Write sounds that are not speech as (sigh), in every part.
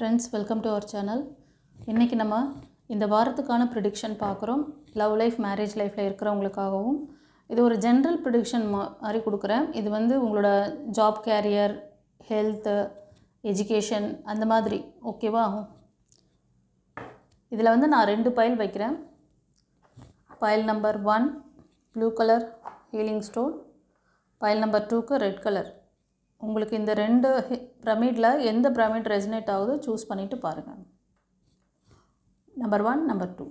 Friends welcome to our channel இன்றைக்கி நம்ம இந்த வாரத்துக்கான ப்ரிடிக்ஷன் பார்க்குறோம். லவ் லைஃப் மேரேஜ் லைஃப்பில் இருக்கிறவங்களுக்காகவும். இது ஒரு ஜென்ரல் ப்ரிடிக்ஷன் மாதிரி கொடுக்குறேன். இது வந்து உங்களோட ஜாப் கேரியர் ஹெல்த்து எஜுகேஷன் அந்த மாதிரி ஓகேவா இதில் வந்து நான் ரெண்டு பைல் வைக்கிறேன். Pile number one blue colour healing stone pile number டூக்கு ரெட் கலர் உங்களுக்கு இந்த ரெண்டு பிரமிடில் எந்த பிரமிட் ரெசினேட் ஆகுதோ சூஸ் பண்ணிவிட்டு பாருங்கள் நம்பர் ஒன் நம்பர் டூ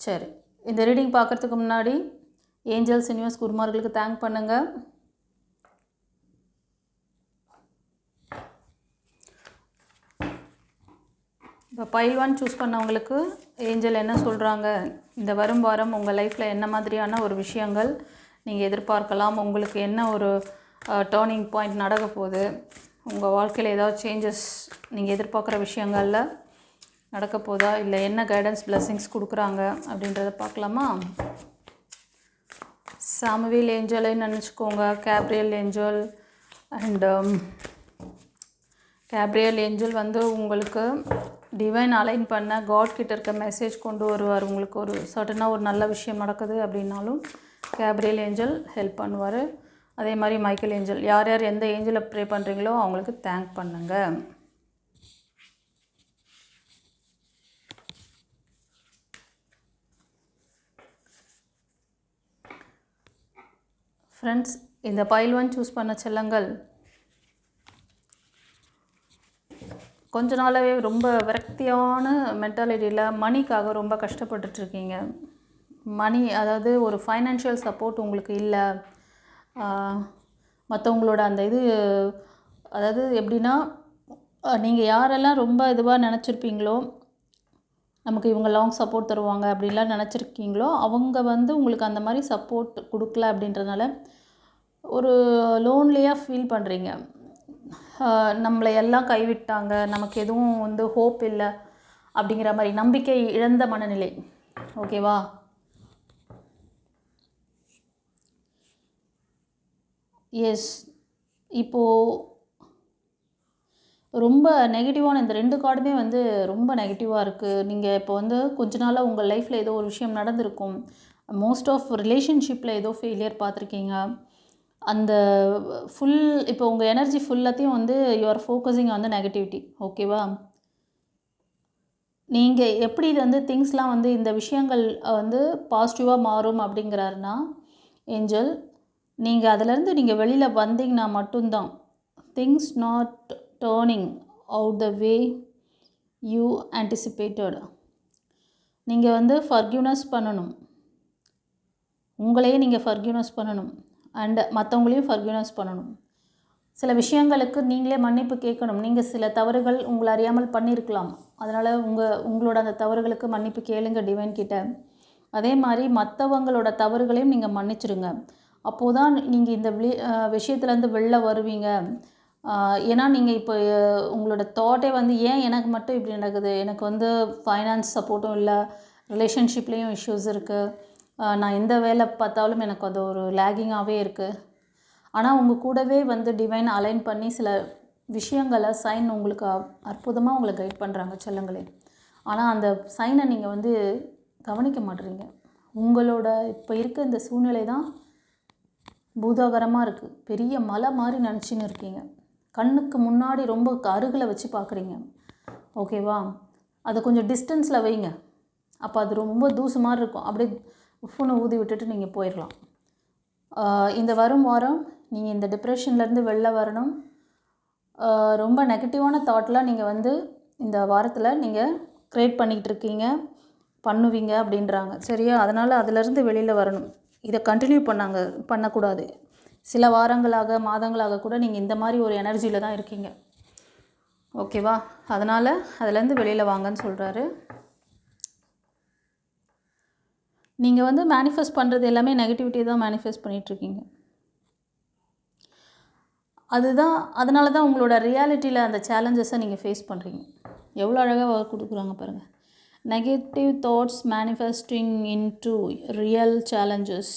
சரி இந்த ரீடிங் பார்க்குறதுக்கு முன்னாடி ஏஞ்சல்ஸ் யூனிவர்ஸ் குருமார்களுக்கு தேங்க் பண்ணுங்கள் இப்போ பைல் ஒன் சூஸ் பண்ணவங்களுக்கு ஏஞ்சல் என்ன சொல்கிறாங்க இந்த வரும் வாரம் உங்கள் லைஃப்பில் என்ன மாதிரியான ஒரு விஷயங்கள் நீங்கள் எதிர்பார்க்கலாம்? உங்களுக்கு என்ன ஒரு டேர்னிங் பாயிண்ட் நடக்க போகுது. உங்கள் வாழ்க்கையில் ஏதாவது சேஞ்சஸ் நீங்கள் எதிர்பார்க்குற விஷயங்களில் நடக்க போதா? இல்லை என்ன கைடன்ஸ் பிளெஸ்ஸிங்ஸ் கொடுக்குறாங்க அப்படின்றத பார்க்கலாமா? சாமுவேல் ஏஞ்சலைன்னு நினச்சிக்கோங்க. Gabriel angel and um, Gabriel angel வந்து உங்களுக்கு டிவைன் அலைன் பண்ண காட் கிட்ட இருக்க மெசேஜ் கொண்டு வருவார். உங்களுக்கு ஒரு சர்டனாக ஒரு நல்ல விஷயம் நடக்குது அப்படின்னாலும் கேப்ரியல் ஏஞ்சல் ஹெல்ப் பண்ணுவார். அதே மாதிரி மைக்கேல் ஏஞ்சல் யார் யார் எந்த ஏஞ்சலை ப்ரே பண்ணுறீங்களோ அவங்களுக்கு தேங்க் பண்ணுங்கள் ஃப்ரெண்ட்ஸ் இந்த பைல் ஒன் சூஸ் பண்ண செல்லங்கள் கொஞ்ச நாளாகவே ரொம்ப விரக்தியான மென்டாலிட்டியில் மணிக்காக ரொம்ப கஷ்டப்பட்டுட்ருக்கீங்க மணி அதாவது ஒரு ஃபைனான்ஷியல் சப்போர்ட் உங்களுக்கு இல்லை. மற்றவங்களோட அந்த இது அதாவது எப்படின்னா நீங்கள் யாரெல்லாம் ரொம்ப இதுவாக நினச்சிருப்பீங்களோ நமக்கு இவங்க லாங் சப்போர்ட் தருவாங்க அப்படின்லாம் நினச்சிருக்கீங்களோ அவங்க வந்து உங்களுக்கு அந்த மாதிரி சப்போர்ட் கொடுக்கல அப்படின்றதுனால ஒரு லோன்லியாக ஃபீல் பண்ணுறீங்க நம்மளை எல்லாம் கைவிட்டாங்க நமக்கு எதுவும் வந்து ஹோப் இல்லை அப்படிங்கிற மாதிரி நம்பிக்கை இழந்த மனநிலை. ஓகேவா எஸ் இப்போது ரொம்ப நெகட்டிவான இந்த ரெண்டு கார்டுமே வந்து ரொம்ப நெகட்டிவாக இருக்குது நீங்கள் இப்போ வந்து கொஞ்ச நாளாக உங்கள் லைஃப்பில் ஏதோ ஒரு விஷயம் நடந்திருக்கும். மோஸ்ட் ஆஃப் ரிலேஷன்ஷிப்பில் ஏதோ ஃபெயிலியர் பார்த்துருக்கீங்க. அந்த ஃபுல் இப்போ உங்கள் எனர்ஜி ஃபுல்லாத்தையும் வந்து யுவர் ஃபோக்கஸிங் வந்து நெகட்டிவிட்டி ஓகேவா நீங்கள் எப்படி இது வந்து திங்ஸ்லாம் வந்து இந்த விஷயங்கள் வந்து பாசிட்டிவாக மாறும் அப்படிங்கிறாருன்னா ஏஞ்சல் நீங்கள் அதிலேருந்து நீங்கள் வெளியில் வந்தீங்கன்னா மட்டும்தான் things not turning out the way you anticipated நீங்கள் வந்து ஃபர்கியூனஸ் பண்ணணும். உங்களையே நீங்கள் ஃபர்கியூனஸ் பண்ணணும். அண்டு மற்றவங்களையும் ஃபர்கியூனஸ் பண்ணணும். சில விஷயங்களுக்கு நீங்களே மன்னிப்பு கேட்கணும். நீங்கள் சில தவறுகள் உங்களை அறியாமல் பண்ணியிருக்கலாம். அதனால் உங்கள் உங்களோட அந்த தவறுகளுக்கு மன்னிப்பு கேளுங்க டிவைன் கிட்ட. அதே மாதிரி மற்றவங்களோட தவறுகளையும் நீங்கள் மன்னிச்சிடுங்க அப்போது தான் நீங்கள் இந்த வெளி விஷயத்துலேருந்து வெளில வருவீங்க. ஏன்னா நீங்கள் இப்போ உங்களோட தாட்டே வந்து ஏன் எனக்கு மட்டும் இப்படி நடக்குது? எனக்கு வந்து ஃபைனான்ஸ் சப்போர்ட்டும் இல்லை ரிலேஷன்ஷிப்லேயும் இஷ்யூஸ் இருக்குது நான் எந்த வேலை பார்த்தாலும் எனக்கு அது ஒரு லேகிங்காகவே இருக்குது ஆனால் உங்கள் கூடவே வந்து டிவைன் அலைன் பண்ணி சில விஷயங்களை சைன் உங்களுக்கு அற்புதமாக உங்களை கைட் பண்ணுறாங்க செல்லங்களே ஆனால் அந்த சைனை நீங்கள் வந்து கவனிக்க மாட்டுறீங்க. உங்களோட இப்போ இருக்க இந்த சூழ்நிலை தான் பூதாகரமாக இருக்குது பெரிய மலை மாதிரி நினச்சின்னு இருக்கீங்க. கண்ணுக்கு முன்னாடி ரொம்ப அருகில் வச்சு பார்க்குறீங்க ஓகேவா? அதை கொஞ்சம் டிஸ்டன்ஸில் வைங்க. அப்போ அது ரொம்ப தூசு மாதிரி இருக்கும். அப்படியே உஃப்னு ஊதி விட்டுட்டு நீங்கள் போயிடலாம் இந்த வரும் வாரம் நீங்கள் இந்த டிப்ரெஷன்லேருந்து வெளில வரணும். ரொம்ப நெகட்டிவான தாட்லாம் நீங்கள் வந்து இந்த வாரத்தில் நீங்கள் க்ரியேட் பண்ணிக்கிட்டு இருக்கீங்க. பண்ணுவீங்க அப்படின்றாங்க. சரியா? அதனால் அதிலேருந்து வெளியில் வரணும். இதை கண்டினியூ பண்ணாங்க பண்ணக்கூடாது. சில வாரங்களாக மாதங்களாக கூட நீங்கள் இந்த மாதிரி ஒரு எனர்ஜியில் தான் இருக்கீங்க. ஓகேவா அதனால் அதுலேருந்து வெளியில் வாங்கன்னு சொல்கிறாரு நீங்கள் வந்து மேனிஃபெஸ்ட் பண்ணுறது எல்லாமே நெகட்டிவிட்டி தான் மேனிஃபெஸ்ட் பண்ணிகிட்ருக்கீங்க அதுதான் அதனால தான் உங்களோட ரியாலிட்டியில் அந்த சேலஞ்சஸை நீங்கள் ஃபேஸ் பண்ணுறீங்க எவ்வளோ அழகாக கொடுக்குறாங்க பாருங்கள் negative thoughts manifesting into real challenges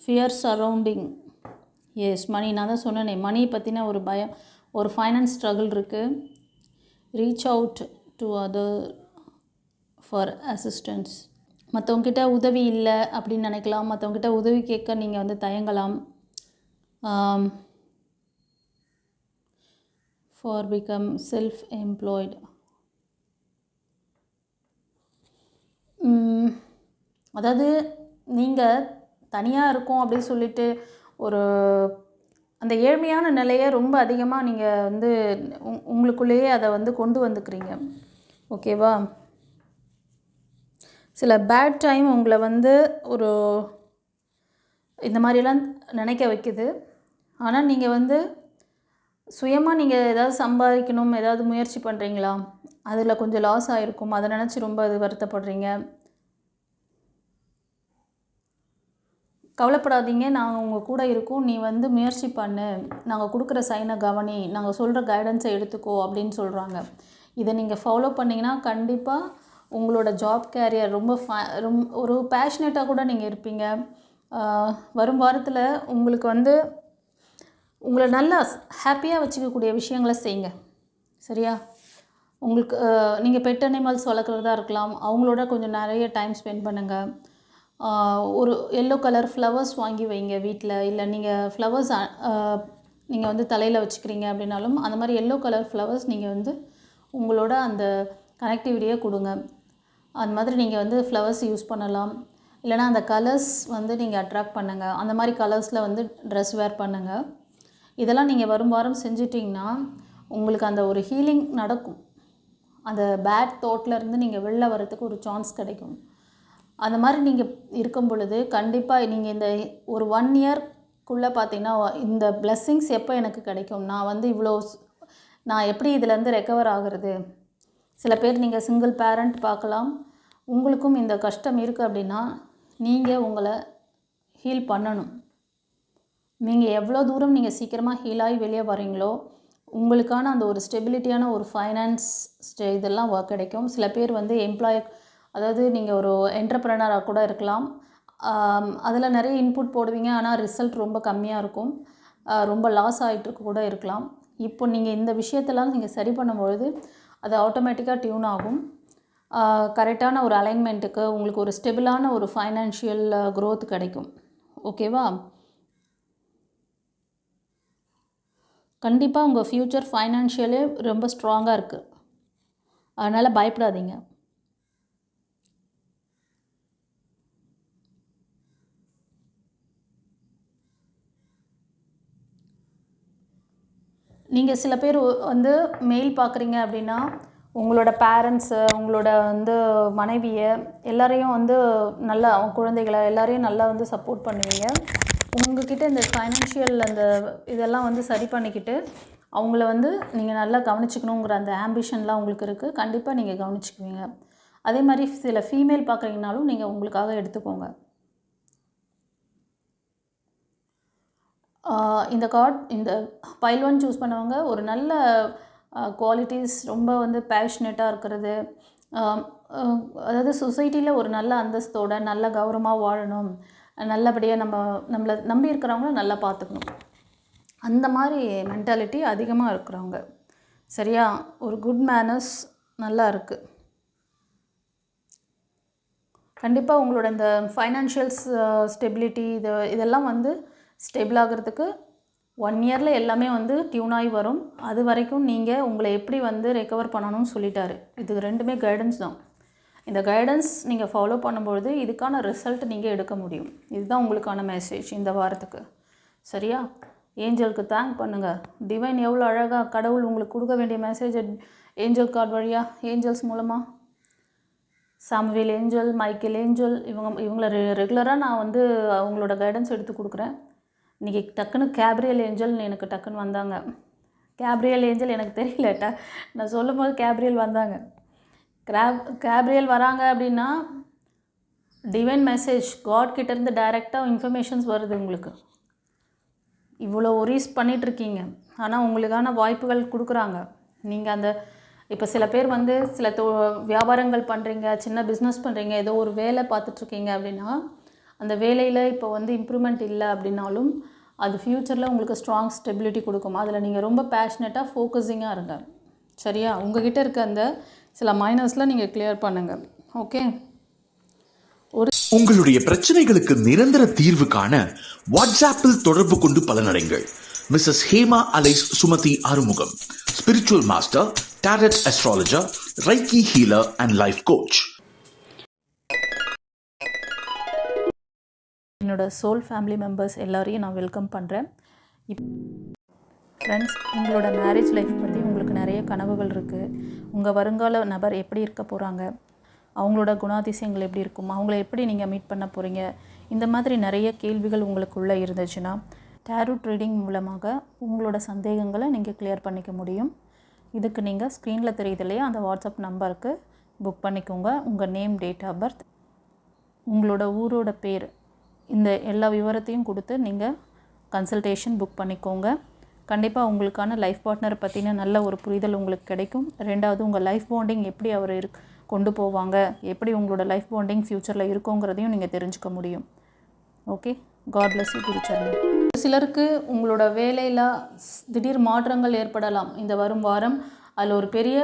fear surrounding as money நான் தான் சொன்னேனே மணியை பற்றின ஒரு பயம் ஒரு ஃபைனான்ஸ் ஸ்ட்ரகிள் இருக்குது reach out to other for assistance மற்றவங்கிட்ட உதவி இல்லை அப்படின்னு நினைக்கலாம். மற்றவங்கிட்ட உதவி கேட்க நீங்கள் வந்து தயங்கலாம். ஃபார் பிகம் செல்ஃப் எம்ப்ளாய்டு அதாவது நீங்கள் தனியாக இருக்கோம் அப்படின்னு சொல்லிட்டு ஒரு அந்த ஏழ்மையான நிலையை ரொம்ப அதிகமாக நீங்கள் வந்து உங் உங்களுக்குள்ளேயே அதை வந்து கொண்டு வந்துக்கிறீங்க. ஓகேவா? சில பேட் டைம் உங்களை வந்து ஒரு இந்த மாதிரிலாம் நினைக்க வைக்குது. ஆனால் நீங்கள் வந்து சுயமாக நீங்கள் ஏதாவது சம்பாதிக்கணும் ஏதாவது முயற்சி பண்ணுறீங்களா அதில் கொஞ்சம் லாஸ் ஆகிருக்கும் அதை நினச்சி ரொம்ப இது வருத்தப்படுறீங்க. கவலைப்படாதீங்க. நாங்கள் உங்கள் கூட இருக்கோம். நீ வந்து முயற்சி பண்ணு. நாங்கள் கொடுக்குற சைனை கவனி. நாங்கள் சொல்கிற கைடன்ஸை எடுத்துக்கோ அப்படின்னு சொல்கிறாங்க இதை நீங்கள் ஃபாலோ பண்ணிங்கன்னா கண்டிப்பாக உங்களோட ஜாப் கேரியர் ரொம்ப ரொம் ரொம்ப ஒரு பேஷனேட்டாக கூட நீங்கள் இருப்பீங்க. வரும் வாரத்தில் உங்களுக்கு வந்து உங்களை நல்லா ஹாப்பியாக வச்சுக்கக்கூடிய விஷயங்களை செய்யுங்க. சரியா? உங்களுக்கு நீங்கள் பெட் அனிமல்ஸ் வளர்க்குறதா இருக்கலாம். அவங்களோட கொஞ்சம் நிறைய டைம் ஸ்பெண்ட் பண்ணுங்கள் ஒரு எல்லோ கலர் ஃப்ளவர்ஸ் வாங்கி வைங்க வீட்டில் இல்லை நீங்கள் ஃப்ளவர்ஸ் நீங்கள் வந்து தலையில் வச்சுக்கிறீங்க அப்படின்னாலும் அந்த மாதிரி எல்லோ கலர் ஃப்ளவர்ஸ் நீங்கள் வந்து உங்களோட அந்த கனெக்டிவிட்டியை கொடுங்க. அந்த மாதிரி நீங்கள் வந்து ஃப்ளவர்ஸ் யூஸ் பண்ணலாம். இல்லைனா அந்த கலர்ஸ் வந்து நீங்கள் அட்ராக்ட் பண்ணுங்கள் அந்த மாதிரி கலர்ஸில் வந்து ட்ரெஸ் வேர் பண்ணுங்கள் இதெல்லாம் நீங்கள் வரும் வாரம் செஞ்சிட்டிங்கன்னா உங்களுக்கு அந்த ஒரு ஹீலிங் நடக்கும். அந்த பேட் தோட்டிலேருந்து நீங்கள் வெளில வரத்துக்கு ஒரு சான்ஸ் கிடைக்கும். அந்த மாதிரி நீங்கள் இருக்கும் பொழுது கண்டிப்பாக நீங்கள் இந்த ஒரு ஒன் இயர்க்குள்ளே பார்த்தீங்கன்னா இந்த பிளெஸ்ஸிங்ஸ் எப்போ எனக்கு கிடைக்கும்? நான் வந்து இவ்வளோ நான் எப்படி இதுலேருந்து ரெக்கவர் ஆகிறது? சில பேர் நீங்கள் சிங்கிள் பேரண்ட் பார்க்கலாம் உங்களுக்கும் இந்த கஷ்டம் இருக்குது அப்படின்னா நீங்கள் உங்களை ஹீல் பண்ணணும். நீங்கள் எவ்வளோ தூரம் நீங்கள் சீக்கிரமாக ஹீல் ஆகி வெளியே வரீங்களோ உங்களுக்கான அந்த ஒரு ஸ்டெபிலிட்டியான ஒரு ஃபைனான்ஸ் ஸ்டே இதெல்லாம் ஒர்க் கிடைக்கும். சில பேர் வந்து எம்ப்ளாய் அதாவது நீங்கள் ஒரு என்டர்பிரனராக கூட இருக்கலாம். அதில் நிறைய இன்புட் போடுவீங்க ஆனால் ரிசல்ட் ரொம்ப கம்மியாக இருக்கும். ரொம்ப லாஸ் ஆகிட்டு கூட இருக்கலாம். இப்போ நீங்கள் இந்த விஷயத்தெல்லாம் நீங்கள் சரி பண்ணும்பொழுது அது ஆட்டோமேட்டிக்காக டியூன் ஆகும். கரெக்டான ஒரு அலைன்மெண்ட்டுக்கு உங்களுக்கு ஒரு ஸ்டெபிளான ஒரு ஃபைனான்ஷியல் க்ரோத் கிடைக்கும். ஓகேவா கண்டிப்பாக உங்கள் ஃப்யூச்சர் ஃபைனான்ஷியலே ரொம்ப ஸ்ட்ராங்காக இருக்குது அதனால் பயப்படாதீங்க. நீங்கள் சில பேர் ஒ- வந்து மெயில் பார்க்குறீங்க அப்படின்னா உங்களோட பேரண்ட்ஸு உங்களோட வந்து மனைவியை எல்லாரையும் வந்து நல்லா குழந்தைகளை எல்லாரையும் நல்லா வந்து சப்போர்ட் பண்ணுவீங்க. உங்ககிட்ட இந்த ஃபைனான்ஷியல் அந்த இதெல்லாம் வந்து சரி பண்ணிக்கிட்டு அவங்கள வந்து நீங்கள் நல்லா கவனிச்சுக்கணுங்கிற அந்த ஆம்பிஷன்லாம் உங்களுக்கு இருக்குது கண்டிப்பாக நீங்கள் கவனிச்சுக்குவீங்க. அதே மாதிரி சில ஃபீமேல் பார்க்குறீங்கனாலும் நீங்கள் உங்களுக்காக எடுத்துக்கோங்க. இந்த கார்ட் இந்த பைல் ஒன் சூஸ் பண்ணவங்க ஒரு நல்ல குவாலிட்டிஸ் ரொம்ப வந்து பேஷனேட்டாக இருக்கிறது. அதாவது சொசைட்டியில் ஒரு நல்ல அந்தஸ்தோட நல்ல கௌரவமாக வாழணும். நல்லபடியாக நம்ம நம்மளை நம்பி இருக்கிறவங்கள நல்லா பார்த்துக்கணும். அந்த மாதிரி மென்டாலிட்டி அதிகமாக இருக்கிறவங்க. சரியா? ஒரு குட் மேனர்ஸ் நல்லா இருக்குது கண்டிப்பாக உங்களோட இந்த ஃபைனான்ஷியல்ஸ் ஸ்டெபிலிட்டி இது இதெல்லாம் வந்து ஸ்டெபிள் ஆகிறதுக்கு ஒன் இயரில் எல்லாமே வந்து டியூனாகி வரும். அது வரைக்கும் நீங்கள் உங்களை எப்படி வந்து ரெக்கவர் பண்ணணும்னு சொல்லிட்டாரு. இது ரெண்டுமே கைடன்ஸ் தான். இந்த கைடன்ஸ் நீங்கள் ஃபாலோ பண்ணும்பொழுது இதுக்கான ரிசல்ட் நீங்கள் எடுக்க முடியும். இதுதான் உங்களுக்கான மெசேஜ் இந்த வாரத்துக்கு. சரியா? ஏஞ்சலுக்கு தேங்க் பண்ணுங்கள் டிவைன் எவ்வளோ அழகாக கடவுள் உங்களுக்கு கொடுக்க வேண்டிய மெசேஜை ஏஞ்சல் கார்டு வழியாக ஏஞ்சல்ஸ் மூலமாக சாமுவேல் ஏஞ்சல் மைக்கேல் ஏஞ்சல் இவங்க இவங்கள ரெ ரெகுலராக நான் வந்து அவங்களோட கைடன்ஸ் எடுத்து கொடுக்குறேன். இன்றைக்கி டக்குன்னு கேப்ரியல் ஏஞ்சல்னு எனக்கு டக்குன்னு வந்தாங்க. கேப்ரியல் ஏஞ்சல் எனக்கு தெரியல நான் சொல்லும் போது கேப்ரியல் வந்தாங்க. கிராப் கேப்ரியல் வராங்க அப்படின்னா டிவைன் மெசேஜ் காட் கிட்டேருந்து டைரெக்டாக இன்ஃபர்மேஷன்ஸ் வருது உங்களுக்கு. இவ்வளோ ஒரீஸ் பண்ணிகிட்ருக்கீங்க ஆனால் உங்களுக்கான வாய்ப்புகள் கொடுக்குறாங்க. நீங்கள் அந்த இப்போ சில பேர் வந்து சில தொ வியாபாரங்கள் பண்ணுறீங்க சின்ன பிஸ்னஸ் பண்ணுறீங்க ஏதோ ஒரு வேலை பார்த்துட்ருக்கீங்க அப்படின்னா அந்த வேலையில் இப்போ வந்து இம்ப்ரூவ்மெண்ட் இல்லை அப்படின்னாலும் அது ஃப்யூச்சரில் உங்களுக்கு ஸ்ட்ராங் ஸ்டெபிலிட்டி கொடுக்கும். அதில் நீங்கள் ரொம்ப பேஷனட்டாக ஃபோக்கஸிங்காக இருங்க. சரியா? உங்ககிட்ட இருக்க அந்த சில மைனஸ்லாம் நீங்கள் கிளியர் பண்ணுங்கள் ஓகே உங்களுடைய பிரச்சனைகளுக்கு நிரந்தர தீர்வு காண வாட்ஸ்அப்பில் தொடர்பு கொண்டு பலனடைங்கள். Mrs Hema alias Sumathi Arumugam spiritual master tarot astrologer Reiki healer and life coach என்னோட சோல் ஃபேமிலி மெம்பர்ஸ் எல்லாரையும் நான் வெல்கம் பண்ணுறேன் ஃப்ரெண்ட்ஸ் உங்களோட மேரேஜ் லைஃப் பற்றி உங்களுக்கு நிறைய கனவுகள் இருக்குது உங்கள் வருங்கால நபர் எப்படி இருக்க போகிறாங்க அவங்களோட குணாதிசயங்கள் எப்படி இருக்கும்? அவங்கள எப்படி நீங்கள் மீட் பண்ண போகிறீங்க இந்த மாதிரி நிறைய கேள்விகள் உங்களுக்குள்ளே இருந்துச்சுன்னா டேரூ ட்ரீடிங் மூலமாக உங்களோட சந்தேகங்களை நீங்கள் கிளியர் பண்ணிக்க முடியும். இதுக்கு நீங்கள் ஸ்க்ரீனில் தெரியுது இல்லையா? அந்த வாட்ஸ்அப் நம்பருக்கு புக் பண்ணிக்கோங்க. உங்கள் நேம் டேட் ஆஃப் பர்த் உங்களோட ஊரோட பேர் இந்த எல்லா விவரத்தையும் கொடுத்து நீங்கள் கன்சல்டேஷன் புக் பண்ணிக்கோங்க. கண்டிப்பாக உங்களுக்கான லைஃப் பார்ட்னரை பற்றின நல்ல ஒரு புரிதல் உங்களுக்கு கிடைக்கும். ரெண்டாவது உங்கள் லைஃப் பாண்டிங் எப்படி அவர் இருக் கொண்டு போவாங்க? எப்படி உங்களோட லைஃப் பாண்டிங் ஃப்யூச்சரில் இருக்குங்கிறதையும் நீங்கள் தெரிஞ்சுக்க முடியும். ஓகே காட் பிளஸ் you சிலருக்கு உங்களோட வேலையில் திடீர் மாற்றங்கள் ஏற்படலாம். இந்த வரும் வாரம் அதில் ஒரு பெரிய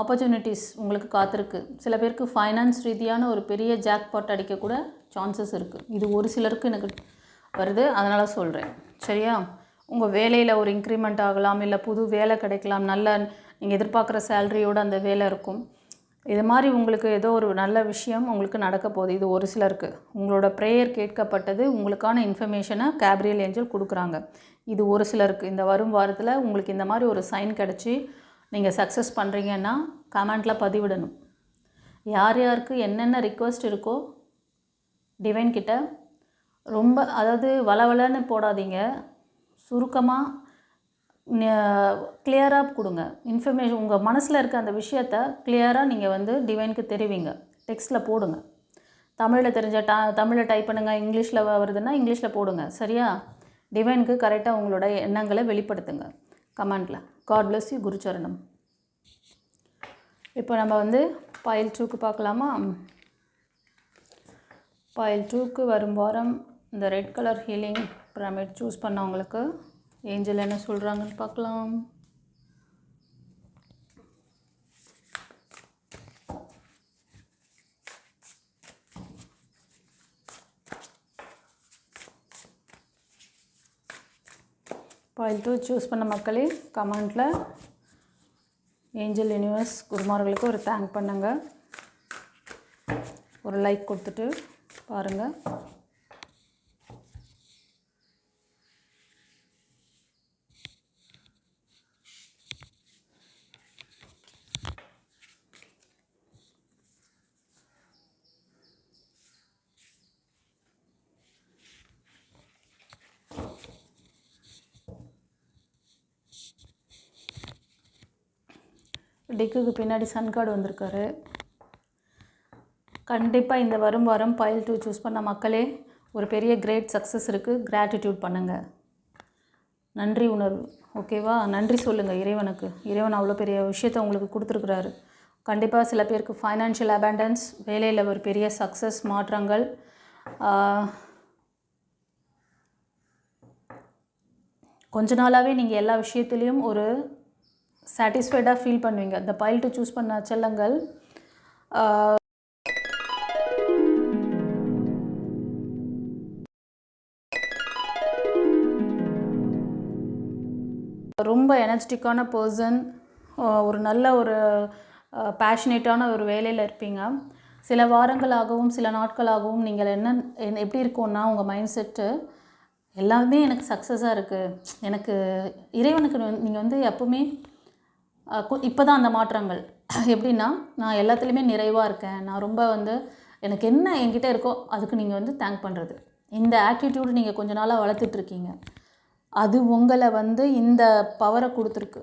ஆப்பர்ச்சுனிட்டிஸ் உங்களுக்கு காத்திருக்கு. சில பேருக்கு ஃபைனான்ஸ் ரீதியான ஒரு பெரிய ஜாக்பாட் அடிக்கக்கூட சான்சஸ் இருக்குது இது ஒரு சிலருக்கு எனக்கு வருது. அதனால் சொல்கிறேன் சரியா? உங்கள் வேலையில் ஒரு இன்க்ரிமெண்ட் ஆகலாம் இல்லை புது வேலை கிடைக்கலாம் நல்ல நீங்கள் எதிர்பார்க்குற சேல்ரியோடு அந்த வேலை இருக்கும். இது மாதிரி உங்களுக்கு ஏதோ ஒரு நல்ல விஷயம் உங்களுக்கு நடக்க போகுது. இது ஒரு சிலருக்கு. உங்களோட ப்ரேயர் கேட்கப்பட்டது உங்களுக்கான இன்ஃபர்மேஷனை கேப்ரியல் ஏஞ்சல் கொடுக்குறாங்க. இது ஒரு சிலருக்கு. இந்த வரும் வாரத்தில் உங்களுக்கு இந்த மாதிரி ஒரு சைன் கிடச்சி நீங்கள் சக்ஸஸ் பண்ணுறீங்கன்னா கமெண்ட்டில் பதிவிடணும். யார் யாருக்கு என்னென்ன ரிக்வெஸ்ட் இருக்கோ டிவைன் கிட்ட ரொம்ப அதாவது வளவலன்னு போடாதீங்க. சுருக்கமாக கிளியராக கொடுங்க. இன்ஃபர்மேஷன் உங்கள் மனசில் இருக்க அந்த விஷயத்த கிளியராக நீங்கள் வந்து டிவைனுக்கு தெரிவிங்க. டெக்ஸ்ட்டில் போடுங்க. தமிழில் தெரிஞ்ச டா தமிழில் டைப் பண்ணுங்கள் இங்கிலீஷில் வருதுன்னா இங்கிலீஷில் போடுங்க. சரியா? டிவைனுக்கு கரெக்டாக உங்களோட எண்ணங்களை வெளிப்படுத்துங்க. கமெண்டில் காட் பிளஸ் யூ குருச்சரணம். இப்போ நம்ம வந்து பாயில் டூக்கு பார்க்கலாமா? பாயில் டூக்கு வரும் வாரம் இந்த red colour healing pyramid choose பண்ணவங்களுக்கு ஏஞ்சல் என்ன சொல்கிறாங்கன்னு பார்க்கலாம். பாயில் டூ சூஸ் பண்ண மக்களே கமெண்ட்டில் ஏஞ்சல் யூனிவர்ஸ் குருமார்களுக்கு ஒரு தேங்க் பண்ணுங்கள் ஒரு லைக் கொடுத்துட்டு பாருங்கள் டெக்குக்கு பின்னாடி சன் கார்டு வந்திருக்காரு. கண்டிப்பாக இந்த வரும் வாரம் பயில் டூ சூஸ் பண்ண மக்களே ஒரு பெரிய கிரேட் சக்ஸஸ் இருக்குது கிராட்டிடியூட் பண்ணுங்கள் நன்றி உணர்வு. ஓகேவா நன்றி சொல்லுங்கள் இறைவனுக்கு. இறைவன் அவ்வளோ பெரிய விஷயத்தை உங்களுக்கு கொடுத்துருக்குறாரு. கண்டிப்பாக சில பேருக்கு ஃபைனான்ஷியல் அபேண்டன்ஸ் வேலையில் ஒரு பெரிய சக்ஸஸ் மாற்றங்கள் கொஞ்ச நாளாகவே நீங்கள் எல்லா விஷயத்துலேயும் ஒரு சாட்டிஸ்ஃபைடாக ஃபீல் பண்ணுவீங்க. இந்த பயில் டு சூஸ் பண்ண செல்லங்கள் ரொம்ப எனர்ஜெட்டிக்கான பர்சன் ஒரு நல்ல ஒரு பேஷனேட்டான ஒரு வேலையில் இருப்பீங்க. சில வாரங்களாகவும் சில நாட்களாகவும் நீங்கள் என்ன என்ன- எப்படி இருக்கும்னா உங்கள் மைண்ட் செட்டு எல்லாமே எனக்கு சக்ஸஸாக இருக்குது எனக்கு இறைவனுக்கு நீங்கள் வந்து எப்போவுமே இப்போ தான் அந்த மாற்றங்கள். எப்படின்னா நான் எல்லாத்துலேயுமே நிறைவாக இருக்கேன். நான் ரொம்ப வந்து எனக்கு என்ன என்கிட்ட இருக்கோ அதுக்கு நீங்கள் வந்து தேங்க் பண்ணுறது இந்த ஆட்டிடியூடு நீங்கள் கொஞ்ச நாளாக வளர்த்துட்ருக்கீங்க. அது உங்களை வந்து இந்த பவரை கொடுத்துருக்கு.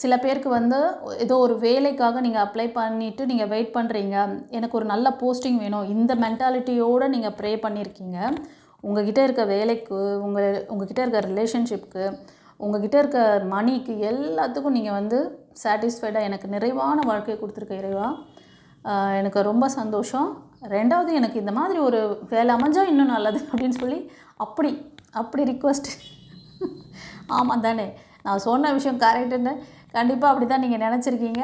சில பேருக்கு வந்து ஏதோ ஒரு வேலைக்காக நீங்கள் அப்ளை பண்ணிவிட்டு நீங்கள் வெயிட் பண்ணுறீங்க எனக்கு ஒரு நல்ல போஸ்டிங் வேணும். இந்த மென்டாலிட்டியோடு நீங்கள் ப்ரே பண்ணியிருக்கீங்க உங்ககிட்ட இருக்க வேலைக்கு உங்கள் உங்ககிட்ட இருக்க ரிலேஷன்ஷிப்க்கு உங்ககிட்ட இருக்க மணிக்கு எல்லாத்துக்கும் நீங்கள் வந்து சாட்டிஸ்ஃபைடாக எனக்கு நிறைவான வாழ்க்கையை கொடுத்துருக்க இறைவா. எனக்கு ரொம்ப சந்தோஷம். ரெண்டாவது எனக்கு இந்த மாதிரி ஒரு வேலை அமைஞ்சால் இன்னும் நல்லது (laughs) அப்படின்னு சொல்லி அப்படி அப்படி ரிக்வஸ்ட் (laughs) ஆமாம் தானே. நான் சொன்ன விஷயம் கரெக்டுன்னு கண்டிப்பாக அப்படி தான் நீங்கள் நினச்சிருக்கீங்க.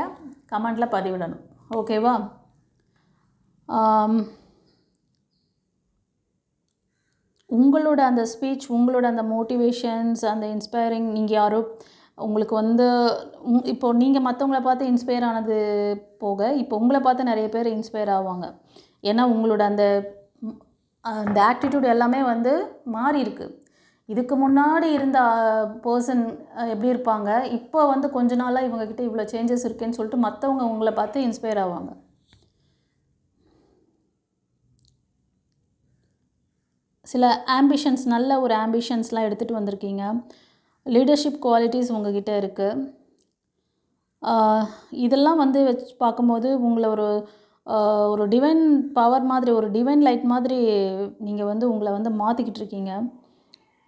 கமெண்ட்டில் பதிவிடணும். ஓகேவா உங்களோட அந்த ஸ்பீச் உங்களோட அந்த மோட்டிவேஷன்ஸ் அந்த இன்ஸ்பைரிங் நீங்கள் யாரோ உங்களுக்கு வந்து உங் இப்போ நீங்கள் மற்றவங்கள பார்த்து இன்ஸ்பயர் ஆனது போக இப்போ உங்களை பார்த்து நிறைய பேர் இன்ஸ்பயர் ஆவாங்க. ஏன்னா உங்களோட அந்த அந்த ஆட்டிடியூட் எல்லாமே வந்து மாறி இருக்கு. இதுக்கு முன்னாடி இருந்த பர்சன் எப்படி இருப்பாங்க? இப்போ வந்து கொஞ்ச நாளாக இவங்கக்கிட்ட இவ்வளோ சேஞ்சஸ் இருக்குன்னு சொல்லிட்டு மற்றவங்க உங்களை பார்த்து இன்ஸ்பயர் ஆவாங்க. சில ஆம்பிஷன்ஸ் நல்ல ஒரு ஆம்பிஷன்ஸ்லாம் எடுத்துகிட்டு வந்திருக்கீங்க. லீடர்ஷிப் குவாலிட்டிஸ் உங்ககிட்ட இருக்குது இதெல்லாம் வந்து வச்சு பார்க்கும்போது உங்களை ஒரு ஒரு டிவைன் பவர் மாதிரி ஒரு டிவைன் லைட் மாதிரி நீங்கள் வந்து உங்களை வந்து மாற்றிக்கிட்டு இருக்கீங்க.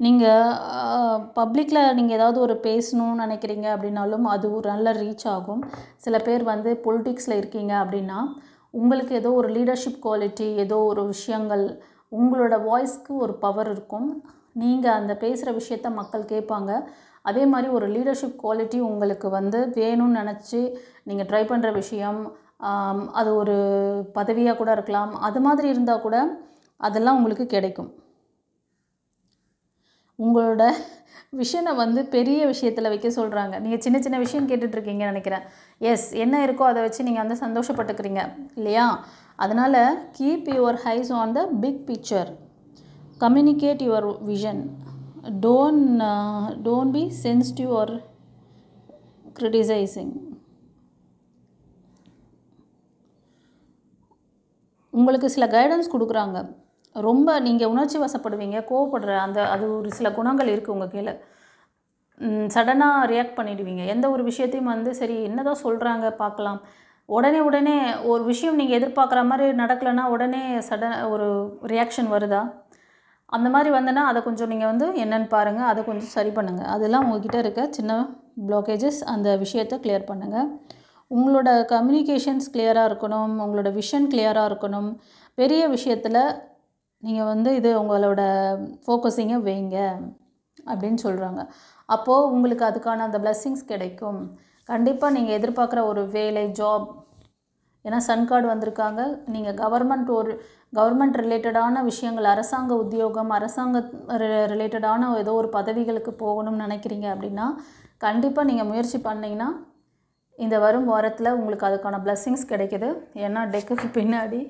நீங்கள் பப்ளிக்கில் நீங்கள் ஏதாவது ஒரு பேசணும்னு நினைக்கிறீங்க அப்படின்னாலும் அது ஒரு நல்ல ரீச் ஆகும். சில பேர் வந்து பொலிட்டிக்ஸில் இருக்கீங்க அப்படின்னா உங்களுக்கு ஏதோ ஒரு லீடர்ஷிப் குவாலிட்டி ஏதோ ஒரு விஷயங்கள் உங்களோட வாய்ஸ்க்கு ஒரு பவர் இருக்கும். நீங்கள் அந்த பேசுகிற விஷயத்த மக்கள் கேட்பாங்க. அதே மாதிரி ஒரு லீடர்ஷிப் குவாலிட்டி உங்களுக்கு வந்து வேணும்னு நினச்சி நீங்கள் ட்ரை பண்ணுற விஷயம் அது ஒரு பதவியாக கூட இருக்கலாம். அது மாதிரி இருந்தால் கூட அதெல்லாம் உங்களுக்கு கிடைக்கும். உங்களோட விஷனை வந்து பெரிய விஷயத்தில் வைக்க சொல்கிறாங்க நீங்கள் சின்ன சின்ன விஷயம் கேட்டுட்ருக்கீங்கன்னு நினைக்கிறேன். எஸ் என்ன இருக்கோ அதை வச்சு நீங்கள் வந்து சந்தோஷப்பட்டுக்கிறீங்க. இல்லையா? அதனால் keep your eyes on the big picture communicate your vision don't don't be sensitive or criticising உங்களுக்கு சில கைடன்ஸ் கொடுக்குறாங்க. ரொம்ப நீங்கள் உணர்ச்சி வசப்படுவீங்க கோவப்படுற அந்த அது ஒரு சில குணங்கள் இருக்குது உங்கள் கீழே. சடனாக ரியாக்ட் பண்ணிடுவீங்க. எந்த ஒரு விஷயத்தையும் வந்து சரி என்னதான் சொல்கிறாங்க பார்க்கலாம். உடனே உடனே ஒரு விஷயம் நீங்கள் எதிர்பார்க்குற மாதிரி நடக்கலைன்னா உடனே சடன் ஒரு ரியாக்ஷன் வருதா? அந்த மாதிரி வந்தேன்னா அதை கொஞ்சம் நீங்கள் வந்து என்னென்னு பாருங்கள் அதை கொஞ்சம் சரி பண்ணுங்கள் அதெல்லாம் உங்ககிட்ட இருக்க சின்ன ப்ளாக்கேஜஸ் அந்த விஷயத்தை கிளியர் பண்ணுங்கள் உங்களோட கம்யூனிகேஷன்ஸ் கிளியராக இருக்கணும் உங்களோட விஷன் கிளியராக இருக்கணும். பெரிய விஷயத்தில் நீங்கள் வந்து இது உங்களோட ஃபோக்கஸிங்கை வைங்க அப்படின்னு சொல்கிறாங்க அப்போது உங்களுக்கு அதுக்கான அந்த பிளெஸ்ஸிங்ஸ் கிடைக்கும். கண்டிப்பாக நீங்கள் எதிர்பார்க்குற ஒரு வேலை ஜாப் ஏன்னா சன் கார்டு வந்திருக்காங்க. நீங்கள் கவர்மெண்ட் ஒரு கவர்மெண்ட் ரிலேட்டடான விஷயங்கள் அரசாங்க உத்தியோகம் அரசாங்க ரிலேட்டடான ஏதோ ஒரு பதவிகளுக்கு போகணும்னு நினைக்கிறீங்க அப்படின்னா கண்டிப்பாக நீங்கள் முயற்சி பண்ணிங்கன்னா இந்த வரும் வாரத்தில் உங்களுக்கு அதுக்கான பிளஸ்ஸிங்ஸ் கிடைக்குது. ஏன்னா டெக்குக்கு பின்னாடி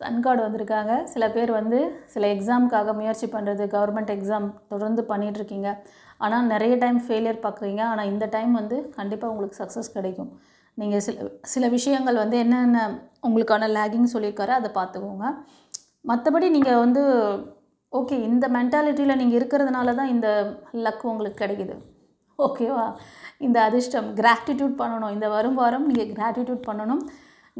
சன் கார்டு வந்திருக்காங்க. சில பேர் வந்து சில எக்ஸாமுக்காக முயற்சி பண்ணுறது கவர்மெண்ட் எக்ஸாம் தொடர்ந்து பண்ணிகிட்ருக்கீங்க ஆனால் நிறைய டைம் ஃபெயிலியர் பார்க்குறீங்க. ஆனால் இந்த டைம் வந்து கண்டிப்பாக உங்களுக்கு சக்ஸஸ் கிடைக்கும். நீங்கள் சில சில விஷயங்கள் வந்து என்னென்ன உங்களுக்கான லேகிங் சொல்லியிருக்காரு அதை பார்த்துக்கோங்க. மற்றபடி நீங்கள் வந்து ஓகே இந்த மென்டாலிட்டியில் நீங்கள் இருக்கிறதுனால தான் இந்த லக் உங்களுக்கு கிடைக்குது. ஓகேவா இந்த அதிர்ஷ்டம் கிராட்டிடியூட் பண்ணணும். இந்த வரும் வாரம் நீங்கள் கிராட்டிடியூட் பண்ணணும்.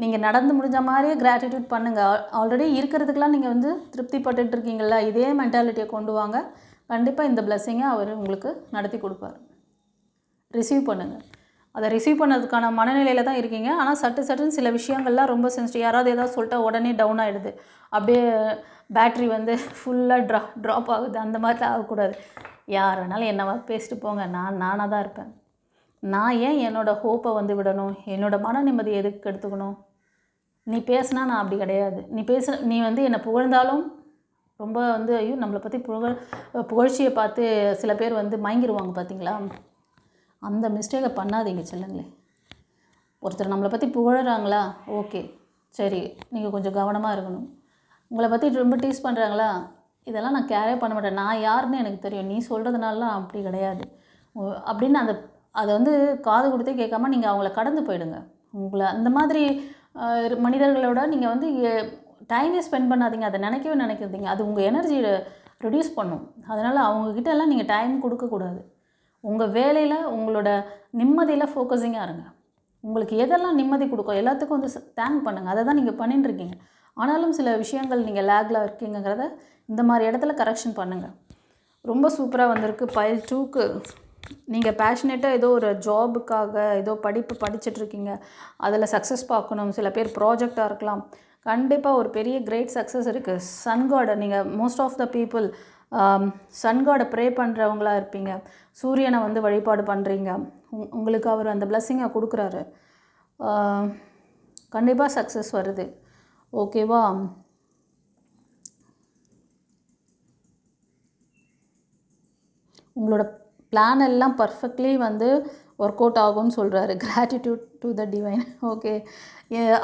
நீங்கள் நடந்து முடிஞ்ச மாதிரியே கிராட்டிடியூட் பண்ணுங்கள் ஆல்ரெடி இருக்கிறதுக்கெலாம் நீங்கள் வந்து திருப்தி இருக்கீங்களா இதே மென்டாலிட்டியை கொண்டு வாங்க. கண்டிப்பாக இந்த பிளெஸ்ஸிங்கை அவர் உங்களுக்கு நடத்தி கொடுப்பார். ரிசீவ் பண்ணுங்கள் அதை ரிசீவ் பண்ணதுக்கான மனநிலையில் தான் இருக்கீங்க. ஆனால் சட்டு சட்டுன்னு சில விஷயங்கள்லாம் ரொம்ப சென்சிட்டிவ் யாராவது ஏதாவது சொல்லிட்டா உடனே டவுன் ஆகிடுது அப்படியே பேட்ரி வந்து ஃபுல்லாக ட்ரா ட்ராப் ஆகுது. அந்த மாதிரி ஆகக்கூடாது. யார் வேணாலும் என்னவா பேசிட்டு போங்க. நான் நானாக தான் இருப்பேன். நான் ஏன் என்னோடய ஹோப்பை வந்து விடணும்? என்னோடய மன நிம்மதி எதுக்கு எடுத்துக்கணும் நீ பேசுனா நான் அப்படி கிடையாது. நீ பேச நீ வந்து என்னை புகழ்ந்தாலும் ரொம்ப வந்து ஐயோ நம்மளை பற்றி புகழ் புகழ்ச்சியை பார்த்து சில பேர் வந்து மயங்கிடுவாங்க பார்த்தீங்களா அந்த மிஸ்டேக்கை பண்ணாதீங்க செல்லுங்களே. ஒருத்தர் நம்மளை பற்றி புகழறாங்களா? ஓகே. சரி நீங்கள் கொஞ்சம் கவனமாக இருக்கணும். உங்களை பற்றி ரொம்ப டீஸ் பண்ணுறாங்களா இதெல்லாம் நான் கேரே பண்ண மாட்டேன். நான் யாருன்னு எனக்கு தெரியும். நீ சொல்கிறதுனாலாம் அப்படி கிடையாது. ஓ- அப்படின்னு அந்த அதை வந்து காது கொடுத்தே கேட்காம நீங்கள் அவங்கள கடந்து போயிடுங்க. உங்களை அந்த மாதிரி மனிதர்களோட நீங்கள் வந்து டைமே ஸ்பெண்ட் பண்ணாதீங்க அதை நினைக்கவே நினைக்காதீங்க. அது உங்கள் எனர்ஜியை ரெடியூஸ் பண்ணும். அதனால் அவங்கக்கிட்ட எல்லாம் நீங்கள் டைம் கொடுக்கக்கூடாது உங்கள் வேலையில் உங்களோட நிம்மதியில் ஃபோக்கஸிங்காக இருங்க. உங்களுக்கு எதெல்லாம் நிம்மதி கொடுக்கும் எல்லாத்துக்கும் வந்து தேங்க் பண்ணுங்கள் அதை தான் நீங்கள் பண்ணிட்டுருக்கீங்க ஆனாலும் சில விஷயங்கள் நீங்கள் லேக்கில் இருக்கீங்கிறத இந்த மாதிரி இடத்துல கரெக்ஷன் பண்ணுங்கள் ரொம்ப சூப்பராக வந்திருக்கு. பைல் டூக்கு நீங்கள் பேஷனேட்டாக ஏதோ ஒரு ஜாபுக்காக ஏதோ படிப்பு படிச்சுட்ருக்கீங்க அதில் சக்ஸஸ் பார்க்கணும். சில பேர் ப்ராஜெக்டாக இருக்கலாம். கண்டிப்பாக ஒரு பெரிய கிரேட் சக்ஸஸ் இருக்குது சன் காடை நீங்கள் most of the people sun god pray பண்ணுறவங்களா இருப்பீங்க. சூரியனை வந்து வழிபாடு பண்ணுறீங்க உங்களுக்கு அவர் அந்த பிளஸ்ஸிங்கை கொடுக்குறாரு. கண்டிப்பாக சக்ஸஸ் வருது. ஓகேவா உங்களோட பிளான் எல்லாம் பர்ஃபெக்ட்லி வந்து ஒர்க் அவுட் ஆகும்னு சொல்கிறாரு gratitude to the divine okay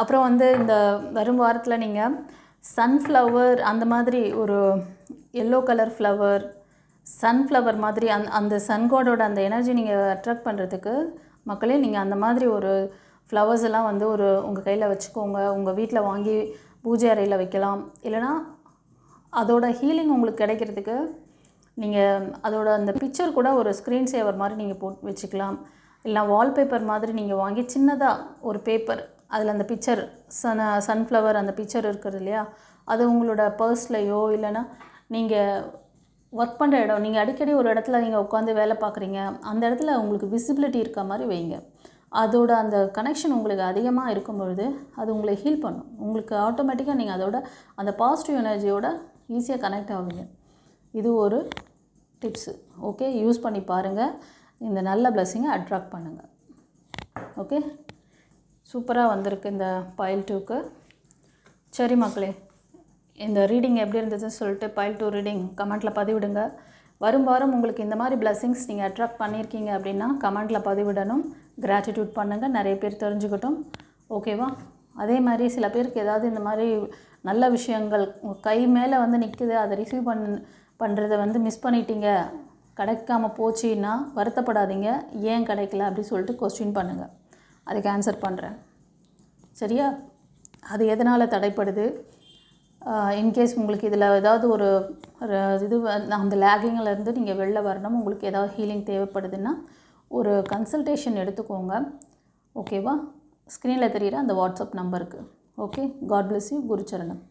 அப்புறம் வந்து இந்த வரும் வாரத்தில் நீங்கள் சன்ஃப்ளவர் அந்த மாதிரி ஒரு எல்லோ கலர் ஃப்ளவர் சன்ஃப்ளவர் மாதிரி அந் அந்த சன்கோடோட அந்த எனர்ஜி நீங்கள் அட்ராக்ட் பண்ணுறதுக்கு மக்களே நீங்கள் அந்த மாதிரி ஒரு ஃப்ளவர்ஸ் எல்லாம் வந்து ஒரு உங்கள் கையில் வச்சுக்கோங்க. உங்கள் வீட்டில் வாங்கி பூஜை அறையில் வைக்கலாம். இல்லைனா அதோட ஹீலிங் உங்களுக்கு கிடைக்கிறதுக்கு நீங்கள் அதோட அந்த பிக்சர் கூட ஒரு ஸ்க்ரீன் சேவர் மாதிரி நீங்கள் போட் வச்சுக்கலாம். இல்லை வால்பேப்பர் மாதிரி நீங்கள் வாங்கி சின்னதாக ஒரு பேப்பர் அதில் அந்த பிக்சர் சன் சன்ஃப்ளவர் அந்த பிக்சர் இருக்குது இல்லையா? அது உங்களோட பர்ஸ்லையோ இல்லைன்னா நீங்கள் ஒர்க் பண்ணுற இடம் நீங்கள் அடிக்கடி ஒரு இடத்துல நீங்கள் உட்காந்து வேலை பார்க்குறீங்க அந்த இடத்துல உங்களுக்கு விசிபிலிட்டி இருக்க மாதிரி வைங்க. அதோட அந்த கனெக்ஷன் உங்களுக்கு அதிகமாக இருக்கும் பொழுது அது உங்களை ஹீல் பண்ணும். உங்களுக்கு ஆட்டோமேட்டிக்காக நீங்கள் அதோட அந்த பாசிட்டிவ் எனர்ஜியோட ஈஸியாக கனெக்ட் ஆகுங்க இது ஒரு டிப்ஸு ஓகே யூஸ் பண்ணி பாருங்கள் இந்த நல்ல பிளஸ்ஸிங்கை அட்ராக்ட் பண்ணுங்கள் ஓகே சூப்பராக வந்திருக்கு இந்த பைல் டூக்கு சரி மக்களே இந்த ரீடிங் எப்படி இருந்ததுன்னு சொல்லிட்டு பைல் டூ ரீடிங் கமெண்ட்டில் பதிவிடுங்க. வரும் வாரம் உங்களுக்கு இந்த மாதிரி பிளஸ்ஸிங்ஸ் நீங்கள் அட்ராக்ட் பண்ணியிருக்கீங்க அப்படின்னா கமெண்ட்டில் பதிவிடணும். கிராட்டிடியூட் பண்ணுங்கள் நிறைய பேர் தெரிஞ்சுக்கட்டும். ஓகேவா அதே மாதிரி சில பேருக்கு ஏதாவது இந்த மாதிரி நல்ல விஷயங்கள் கை மேலே வந்து நிற்குது அதை ரிசீவ் பண் பண்ணுறதை வந்து மிஸ் பண்ணிட்டீங்க கிடைக்காமல் போச்சுன்னா வருத்தப்படாதீங்க. ஏன் கிடைக்கல அப்படி சொல்லிட்டு கொஸ்டின் பண்ணுங்கள் அதுக்கு ஆன்சர் பண்ணுறேன் சரியா? அது எதனால் தடைப்படுது? இன்கேஸ் உங்களுக்கு இதில் ஏதாவது ஒரு இது அந்த லேகிங்கிலேருந்து நீங்கள் வெளில வரணும். உங்களுக்கு ஏதாவது ஹீலிங் தேவைப்படுதுன்னா ஒரு கன்சல்டேஷன் எடுத்துக்கோங்க. ஓகேவா ஸ்க்ரீனில் தெரிகிற அந்த வாட்ஸ்அப் நம்பருக்கு okay God bless you Gurucharanam.